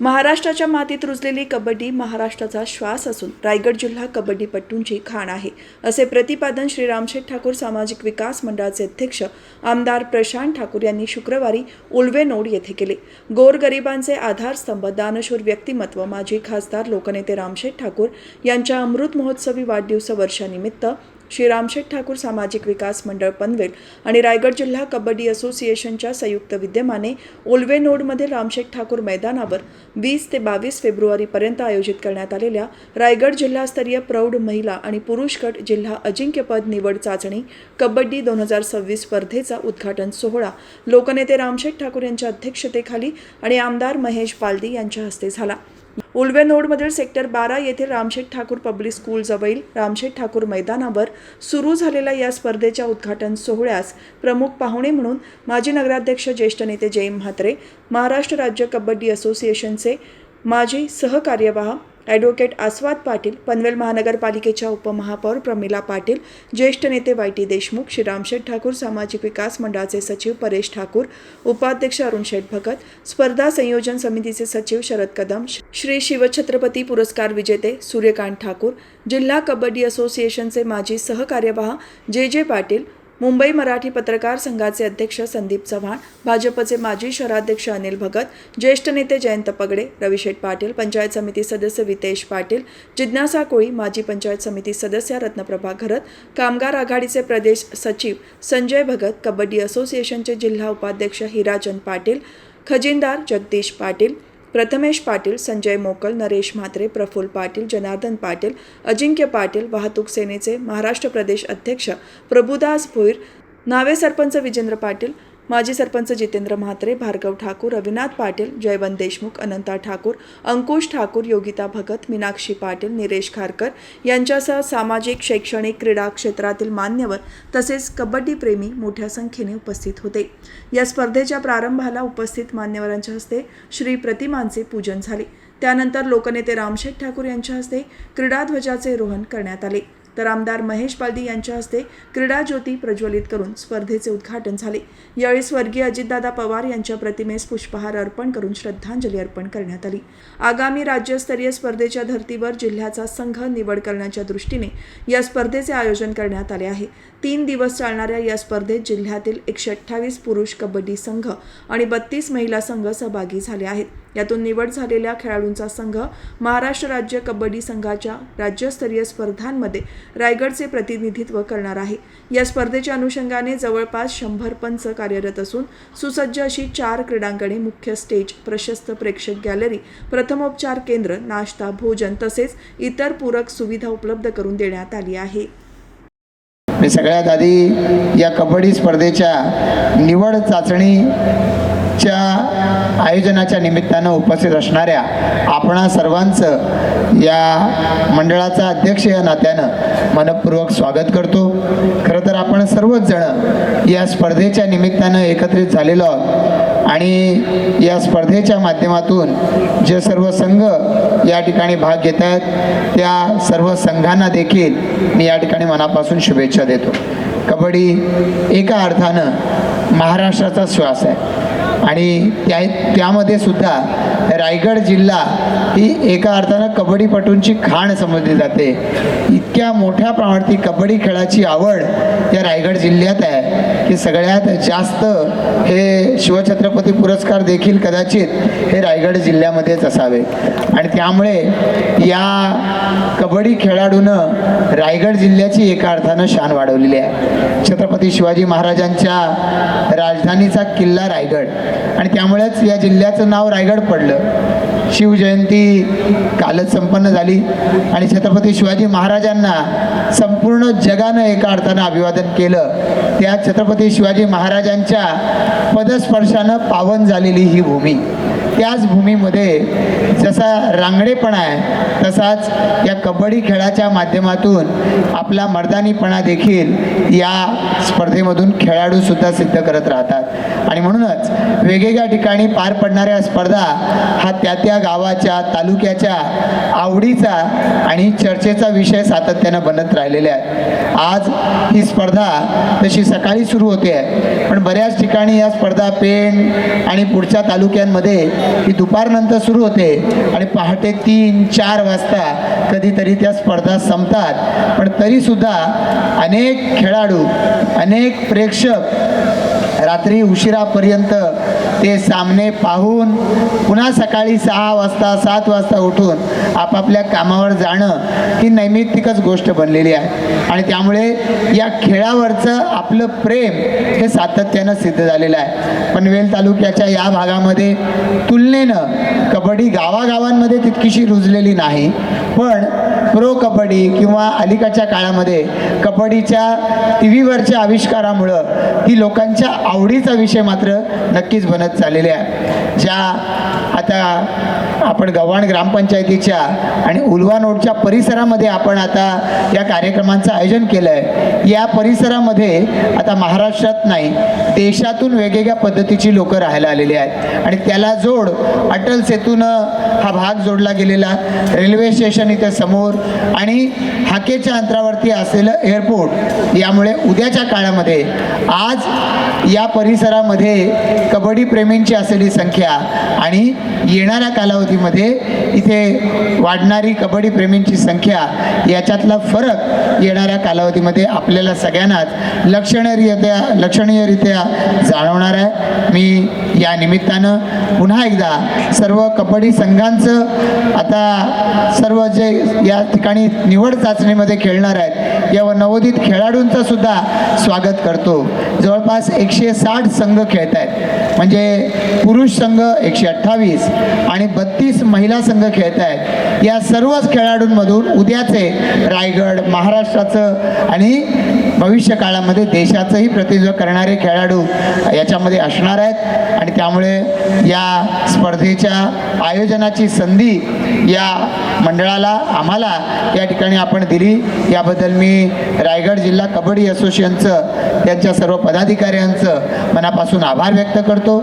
महाराष्ट्राच्या मातीत रुजलेली कबड्डी महाराष्ट्राचा श्वास असून रायगड जिल्हा कबड्डीपट्टूंची खाण आहे असे प्रतिपादन श्री रामशेठ ठाकूर सामाजिक विकास मंडळाचे अध्यक्ष आमदार प्रशांत ठाकूर यांनी शुक्रवारी उल्वे नोड येथे केले. गोरगरिबांचे आधारस्तंभ दानशूर व्यक्तिमत्व माजी खासदार लोकनेते रामशेठ ठाकूर यांच्या अमृत महोत्सवी वाढदिवस वर्षानिमित्त श्री रामशेठ ठाकूर सामाजिक विकास मंडळ पनवेल आणि रायगड जिल्हा कबड्डी असोसिएशनच्या संयुक्त विद्यमाने ओल्वे नोडमधील रामशेठ ठाकूर मैदानावर वीस ते बावीस फेब्रुवारीपर्यंत आयोजित करण्यात आलेल्या रायगड जिल्हास्तरीय प्रौढ महिला आणि पुरुष गट जिल्हा अजिंक्यपद निवड चाचणी कबड्डी दोन हजार सव्वीस स्पर्धेचा उद्घाटन सोहळा लोकनेते रामशेठ ठाकूर यांच्या अध्यक्षतेखाली आणि आमदार महेश पालदी यांच्या हस्ते झाला. उलवे नोडमधील सेक्टर बारा येथील रामशेठ ठाकूर पब्लिक स्कूलजवळील रामशेठ ठाकूर मैदानावर सुरू झालेल्या या स्पर्धेच्या उद्घाटन सोहळ्यास प्रमुख पाहुणे म्हणून माजी नगराध्यक्ष ज्येष्ठ नेते जयम म्हात्रे महाराष्ट्र राज्य कबड्डी असोसिएशनचे माजी सहकार्यवाह ॲडव्होकेट आस्वाद पाटील पनवेल महानगरपालिकेच्या उपमहापौर प्रमिला पाटील ज्येष्ठ नेते वाय टी देशमुख श्री रामशेठ ठाकूर सामाजिक विकास मंडळाचे सचिव परेश ठाकूर उपाध्यक्ष अरुण शेठ भगत स्पर्धा संयोजन समितीचे सचिव शरद कदम श्री शिवछत्रपती पुरस्कार विजेते सूर्यकांत ठाकूर जिल्हा कबड्डी असोसिएशनचे माजी सहकार्यवाह जे जे पाटील मुंबई मराठी पत्रकार संघाचे अध्यक्ष संदीप चव्हाण भाजपचे माजी शहराध्यक्ष अनिल भगत ज्येष्ठ नेते जयंत पगडे रविशेठ पाटील पंचायत समिती सदस्य वितेश पाटील जिज्ञासा कोळी माजी पंचायत समिती सदस्य रत्नप्रभा घरत कामगार आघाडीचे प्रदेश सचिव संजय भगत कबड्डी असोसिएशनचे जिल्हा उपाध्यक्ष हिराचंद पाटील खजिनदार जगदीश पाटील प्रथमेश पाटील संजय मोकल नरेश म्हात्रे प्रफुल्ल पाटील जनार्दन पाटील अजिंक्य पाटील वाहतूक सेनेचे महाराष्ट्र प्रदेश अध्यक्ष प्रभुदास भोईर नावे सरपंच विजेंद्र पाटील माजी सरपंच जितेंद्र म्हात्रे भार्गव ठाकूर रविनाथ पाटील जयवंत देशमुख अनंता ठाकूर अंकुश ठाकूर योगिता भगत मीनाक्षी पाटील निरेश खारकर यांच्यासह सामाजिक शैक्षणिक क्रीडा क्षेत्रातील मान्यवर तसेच कबड्डीप्रेमी मोठ्या संख्येने उपस्थित होते. या स्पर्धेच्या प्रारंभाला उपस्थित मान्यवरांच्या हस्ते श्री प्रतिमांचे पूजन झाले. त्यानंतर लोकनेते रामशेठ ठाकूर यांच्या हस्ते क्रीडाध्वजाचे रोहन करण्यात आले. तर आमदार महेश पालदी यांच्या हस्ते क्रीडा ज्योती प्रज्वलित करून स्पर्धेचे उद्घाटन झाले. यावेळी स्वर्गीय अजितदादा पवार यांच्या प्रतिमेस पुष्पहार अर्पण करून श्रद्धांजली अर्पण करण्यात आली. आगामी राज्यस्तरीय स्पर्धेच्या धर्तीवर जिल्ह्याचा संघ निवड करण्याच्या दृष्टीने या स्पर्धेचे आयोजन करण्यात आले आहे. तीन दिवस चालणाऱ्या या स्पर्धेत जिल्ह्यातील एकशे अठ्ठावीस पुरुष कबड्डी संघ आणि बत्तीस महिला संघ सहभागी झाले आहेत. यातून निवड झालेल्या खेळाडूंचा संघ महाराष्ट्र राज्य कबड्डी संघाच्या राज्यस्तरीय स्पर्धांमध्ये रायगडचे प्रतिनिधित्व करणार आहे. या स्पर्धेच्या अनुषंगाने जवळपास शंभर पंच कार्यरत असून सुसज्ज अशी चार क्रीडांगणे मुख्य स्टेज प्रशस्त प्रेक्षक गॅलरी प्रथमोपचार केंद्र नाश्ता भोजन तसेच इतर पूरक सुविधा उपलब्ध करून देण्यात आली आहे. मी सगळ्यात आधी या कबड्डी स्पर्धेच्या निवड चाचणी च्या आयोजनाच्या निमित्तानं उपस्थित असणाऱ्या आपणा सर्वांचं या मंडळाचा अध्यक्ष या नात्यानं मनपूर्वक स्वागत करतो. खरं तर आपण सर्वच जण या स्पर्धेच्या निमित्तानं एकत्रित झालेलो आहोत. आणि या स्पर्धेच्या माध्यमातून जे सर्व संघ या ठिकाणी भाग घेत आहेत त्या सर्व संघांना देखील मी या ठिकाणी मनापासून शुभेच्छा देतो. कबड्डी एका अर्थानं महाराष्ट्राचा श्वास आहे. आणि त्या त्यामध्ये सुद्धा रायगड जिल्हा ही एका अर्थानं कबड्डीपटूंची खाण समजली जाते. इतक्या मोठ्या प्रमाणात कबड्डी खेळाची आवड या रायगड जिल्ह्यात आहे की सगळ्यात जास्त हे शिवछत्रपती पुरस्कार देखील कदाचित हे रायगड जिल्ह्यामध्येच असावे. आणि त्यामुळे या कबड्डी खेळाडूनं रायगड जिल्ह्याची एका अर्थानं शान वाढवलेली आहे. छत्रपती शिवाजी महाराजांच्या राजधानीचा किल्ला रायगड. आणि त्यामुळेच या जिल्ह्याचं नाव रायगड पडलं. शिवजयंती कालच संपन्न झाली आणि छत्रपती शिवाजी महाराजांना संपूर्ण जगानं एका अर्थानं अभिवादन केलं. त्या छत्रपती शिवाजी महाराजांच्या पदस्पर्शानं पावन झालेली ही भूमी. त्याच भूमीमध्ये जसा रांगडेपणा आहे तसाच या कबड्डी खेळाच्या माध्यमातून आपला मर्दानीपणा देखील या स्पर्धेमधून खेळाडूसुद्धा सिद्ध करत राहतात. आणि म्हणूनच वेगवेगळ्या ठिकाणी पार पडणाऱ्या स्पर्धा हा त्या त्या गावाच्या तालुक्याच्या आवडीचा आणि चर्चेचा विषय सातत्यानं बनत राहिलेला आहे आज ही स्पर्धा तशी सकाळी सुरू होते आहे. पण बऱ्याच ठिकाणी या स्पर्धा पेण आणि पुढच्या तालुक्यांमध्ये ही दुपारनंतर सुरू होते आणि पहाटे तीन चार वाजता कधीतरी त्या स्पर्धा संपतात. पण तरीसुद्धा अनेक खेळाडू अनेक प्रेक्षक रात्री उशिरापर्यंत ते सामने पाहून पुन्हा सकाळी सहा वाजता सात वाजता उठून आपापल्या कामावर जाणं ही नैमित्तिकच गोष्ट बनलेली आहे. आणि त्यामुळे या खेळावरचं आपलं प्रेम हे सातत्यानं सिद्ध झालेलं आहे. पनवेल तालुक्याच्या या भागामध्ये तुलनेनं कबड्डी गावागावांमध्ये तितकीशी रुजलेली नाही. पण प्रो कबड्डी किंवा अलीकडच्या काळामध्ये कबड्डीच्या टी व्हीवरच्या आविष्कारामुळं ती लोकांच्या आवडीचा विषय मात्र नक्कीच बनत चाललेला आहे. ज्या आता आपण गव्हाण ग्रामपंचायतीच्या आणि उलवा उलवानोडच्या परिसरामध्ये आपण आता या कार्यक्रमांचं आयोजन केलं आहे या परिसरामध्ये आता महाराष्ट्रात नाही देशातून वेगवेगळ्या पद्धतीची लोकं राहायला आलेली आहेत. आणि त्याला जोड अटल सेतूनं हा भाग जोडला गेलेला रेल्वे स्टेशन इथे समोर आणि हाकेच्या अंतरावरती असलेलं एअरपोर्ट यामुळे उद्याच्या काळामध्ये आज या परिसरामध्ये कबड्डी प्रेमींची असलेली संख्या आणि येणाऱ्या कालावधी कालावधीमध्ये इथे वाढणारी कबड्डी प्रेमींची संख्या याच्यातला फरक येणाऱ्या कालावधीमध्ये आपल्याला सगळ्यांनाच लक्षणीयरित्या लक्षणीयरित्या जाणवणार आहे. मी या निमित्तानं पुन्हा एकदा सर्व कबड्डी संघांचं आता सर्व जे या ठिकाणी निवड चाचणीमध्ये खेळणार आहेत या नवोदित खेळाडूंचं सुद्धा स्वागत करतो. जवळपास एकशे साठ संघ खेळत आहेत. म्हणजे पुरुष संघ एकशे अठ्ठावीस आणि बत्तीस महिला संघ खेळत आहेत. या सर्वच खेळाडूंमधून उद्याचे रायगड महाराष्ट्राचं आणि भविष्य काळामध्ये देशाचंही प्रतिनिधित्व करणारे खेळाडू याच्यामध्ये असणार आहेत. आणि त्यामुळे या स्पर्धेच्या आयोजनाची संधी या मंडळाला आम्हाला या ठिकाणी आपण दिली. याबद्दल मी रायगड जिल्हा कबड्डी असोसिएशनचं त्यांच्या सर्व पदाधिकाऱ्यांचं मनापासून आभार व्यक्त करतो.